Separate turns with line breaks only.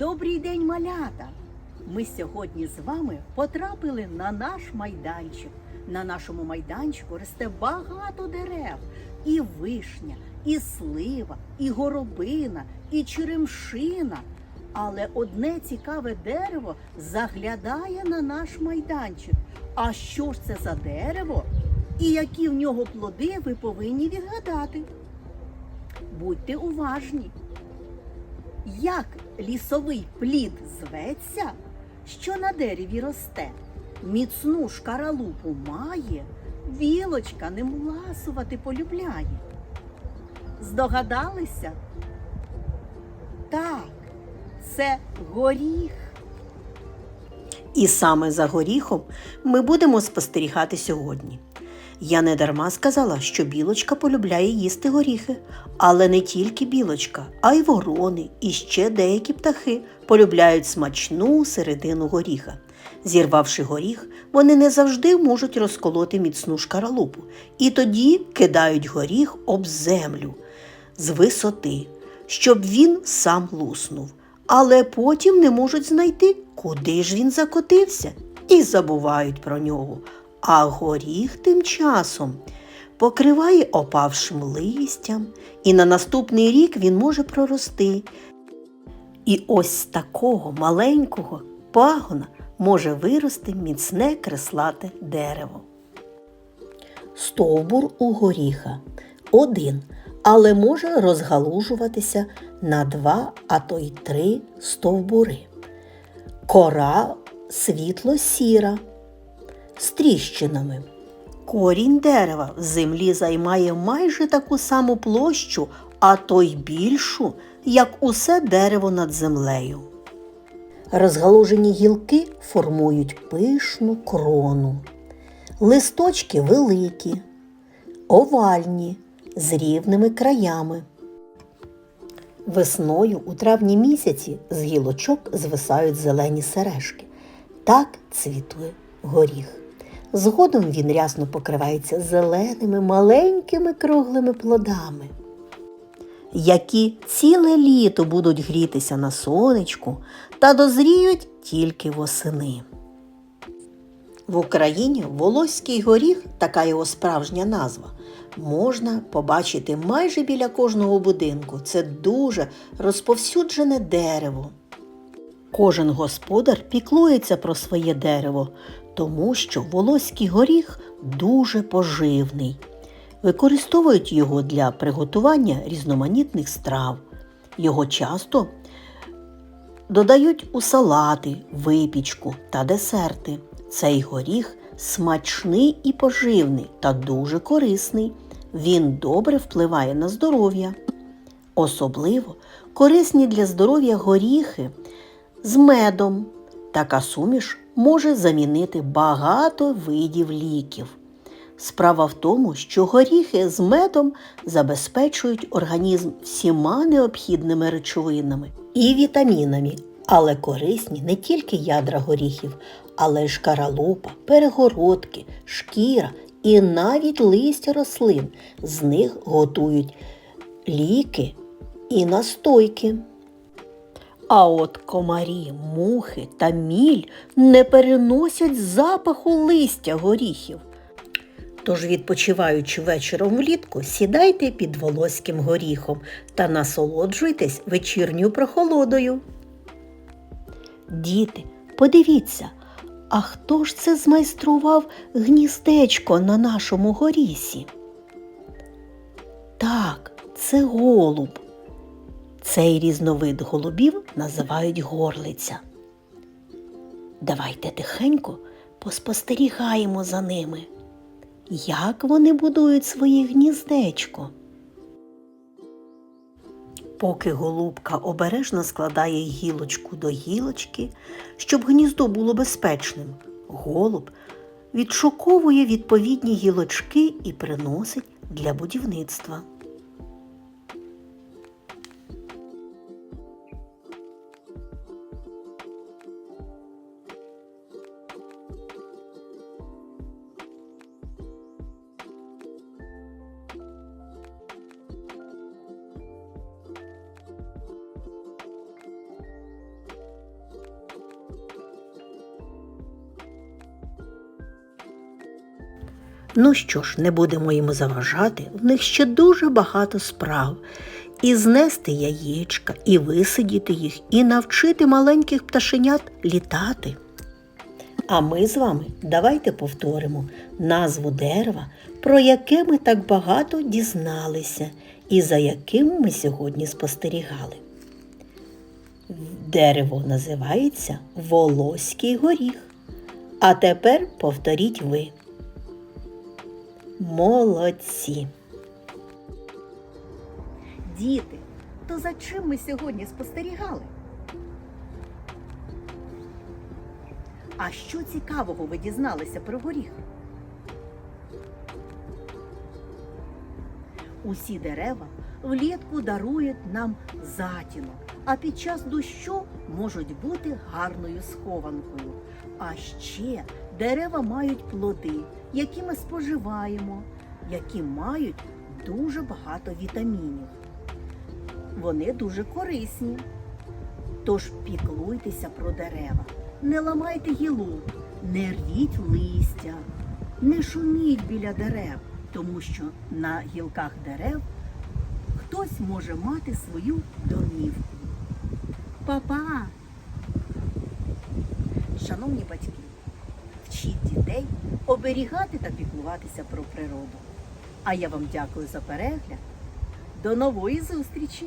Добрий день, малята! Ми сьогодні з вами потрапили на наш майданчик. На нашому майданчику росте багато дерев. І вишня, і слива, і горобина, і черемшина. Але одне цікаве дерево заглядає на наш майданчик. А що ж це за дерево? І які в нього плоди ви повинні відгадати. Будьте уважні. Як лісовий плід зветься, що на дереві росте, міцну шкаралупу має, вілочка ним ласувати полюбляє. Здогадалися? Так, це горіх.
І саме за горіхом ми будемо спостерігати сьогодні. Я не дарма сказала, що білочка полюбляє їсти горіхи, але не тільки білочка, а й ворони і ще деякі птахи полюбляють смачну середину горіха. Зірвавши горіх, вони не завжди можуть розколоти міцну шкаралупу, і тоді кидають горіх об землю з висоти, щоб він сам луснув. Але потім не можуть знайти, куди ж він закотився, і забувають про нього. А горіх тим часом покриває опавшим листям, і на наступний рік він може прорости. І ось з такого маленького пагона може вирости міцне креслате дерево. Стовбур у горіха один, але може розгалужуватися на два, а то й три стовбури. Кора світло-сіра з тріщинами. Корінь дерева в землі займає майже таку саму площу, а то й більшу, як усе дерево над землею. Розгалужені гілки формують пишну крону. Листочки великі, овальні, з рівними краями. Весною у травні місяці з гілочок звисають зелені сережки. Так цвітує горіх. Згодом він рясно покривається зеленими маленькими круглими плодами, які ціле літо будуть грітися на сонечку та дозріють тільки восени. В Україні волоський горіх, така його справжня назва, можна побачити майже біля кожного будинку. Це дуже розповсюджене дерево. Кожен господар піклується про своє дерево, тому що волоський горіх дуже поживний. Використовують його для приготування різноманітних страв. Його часто додають у салати, випічку та десерти. Цей горіх смачний і поживний та дуже корисний. Він добре впливає на здоров'я. Особливо корисні для здоров'я горіхи з медом. Така суміш може замінити багато видів ліків. Справа в тому, що горіхи з медом забезпечують організм всіма необхідними речовинами і вітамінами, але корисні не тільки ядра горіхів, але й шкаралупа, перегородки, шкіра і навіть листя рослин. З них готують ліки і настойки. А от комарі, мухи та міль не переносять запаху листя горіхів. Тож, відпочиваючи вечором влітку, сідайте під волоським горіхом та насолоджуйтесь вечірньою прохолодою. Діти, подивіться, а хто ж це змайстрував гніздечко на нашому горісі? Так, це голуб. Цей різновид голубів називають горлиця. Давайте тихенько поспостерігаємо за ними, як вони будують своє гніздечко. Поки голубка обережно складає гілочку до гілочки, щоб гніздо було безпечним, голуб відшуковує відповідні гілочки і приносить для будівництва. Ну що ж, не будемо йому заважати, в них ще дуже багато справ. І знести яєчка, і висидіти їх, і навчити маленьких пташенят літати. А ми з вами давайте повторимо назву дерева, про яке ми так багато дізналися, і за яким ми сьогодні спостерігали. Дерево називається Волоський горіх. А тепер повторіть ви. Молодці!
Діти, то за чим ми сьогодні спостерігали? А що цікавого ви дізналися про горіх? Усі дерева влітку дарують нам затінок, а під час дощу можуть бути гарною схованкою. А ще дерева мають плоди, які ми споживаємо, які мають дуже багато вітамінів. Вони дуже корисні. Тож піклуйтеся про дерева, не ламайте гілок, не рвіть листя, не шуміть біля дерев, тому що на гілках дерев хтось може мати свою домівку. Па-па! Шановні батьки, вчіть дітей оберігати та піклуватися про природу. А я вам дякую за перегляд. До нової зустрічі!